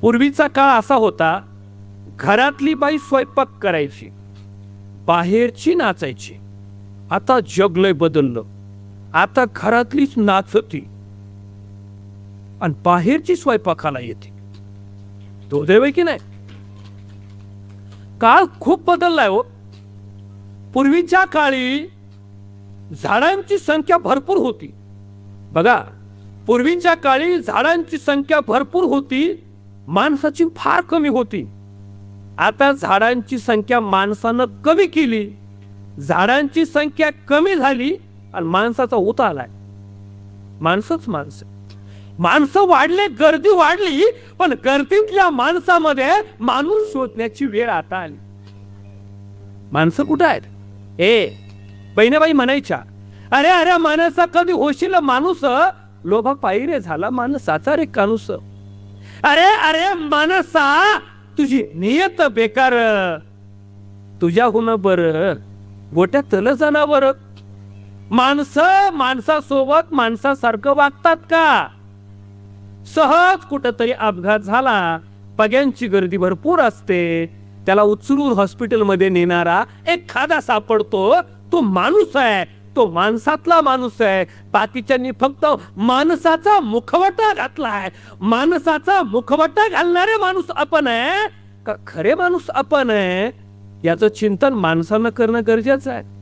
पूर्वीचा काळ असा होता घरातली बाई स्वयंपाक करायची बाहेरची नाचायची. आता जगलय बदललं. आता घरातलीच नाचती. आणि बाहेरची स्वयंपाकाला येते. दुर्दैव की नाही? काळ खूप बदललाय हो. पूर्वीच्या काळी झाडांची संख्या भरपूर होती. बघा पूर्वीच्या काळी झाडांची संख्या भरपूर होती. माणसाची फार कमी होती. आता झाडांची संख्या माणसानं कमी केली. झाडांची संख्या कमी झाली आणि माणसाचा होत आलाय. माणसंच माणसं माणसं वाढले गर्दी वाढली पण गर्दीतल्या माणसामध्ये माणूस शोधण्याची वेळ आता आली. माणसं कुठं आहेत? ए बहिणाबाई म्हणायच्या अरे अरे माणसा कधी होशील माणूस? लोभा पायरे झाला माणसाचा रे कानुस. अरे अरे माणसा तुझी नियत बेकार तुझ्याहून बर गोट्या तल जनावर. माणसं माणसासोबत माणसासारखं वागतात का? सहज कुठंतरी अपघात झाला पग्यांची गर्दी भरपूर असते त्याला उचलून हॉस्पिटलमध्ये नेणारा एखादा सापडतो तो माणूस आहे. तो माणसातला माणूस आहे. बाकीच्यांनी फक्त माणसाचा मुखवटा घातलाय. माणसाचा मुखवटा घालणारे माणूस आपण आहे. का खरे माणूस आपण आहे? याचं चिंतन माणसानं करणं गरजेचं आहे.